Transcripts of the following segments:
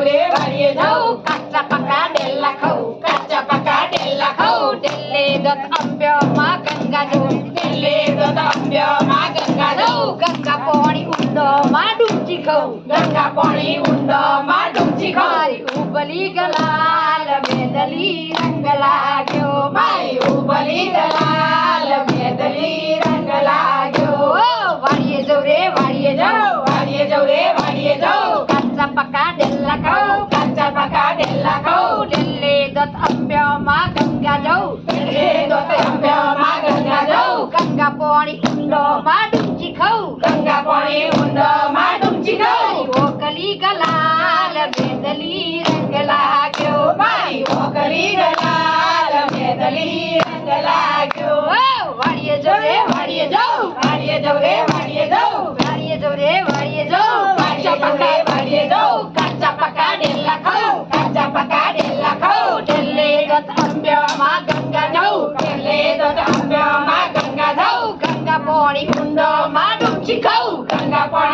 जाऊ रे वाडीये जाऊ. काचा पका डेल्ला खाऊ. काचा पका डेल्ला खाऊ. डेल्ले दत आंब्या मा गंगा जाऊ डेल्ले दत आंब्या मा गंगा जाऊ गंगा पाणी उंड मा डुमची खाऊ. गंगा पाणी उंड मा डुमची खाऊ. मारी उबली गलाल बेदली रंग लाग्यो माई उबली दलाल डेल्ले दत आंब्या मा गंगा जाऊ डेल्ले दत आंब्या मा गंगा जाऊ गंगा पाणी उंड मा डुमची खाऊ गंगा पाणी उंड मा डुमची खाऊ ओकली गलाल बेदली रंग लाग्यो माई ओकली दलाल मेदली रंग लाग्यो ओ वाडिये जाऊ रे वाडिये जाऊ वाडीये जाऊ रे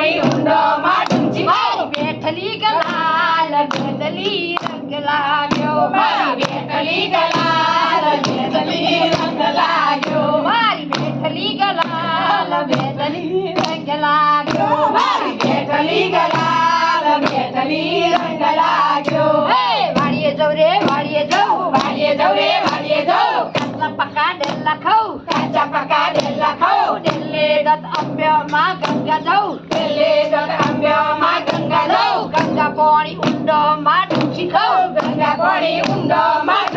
गंगा उंड मा डुमची गलाल बेदली रंग लाग्यो माई भेटली गलाल मेदली रंग लाग्यो मारी बेठली गलाल बेदली रंग लाग्यो माई भेटली गलाल मेदली रंग लाग्यो वाडिये जाऊ रे वाडिये जाऊ वाडीये जाऊ रे वाडीये जाऊ काचा पका डेल्ला खाऊ काचा पका डेल्ला खाऊ डेल्ले दत आंब्या मा गंगा जाऊ गंगा पाणी उंड मा डुमची खाऊ गंगा पाणी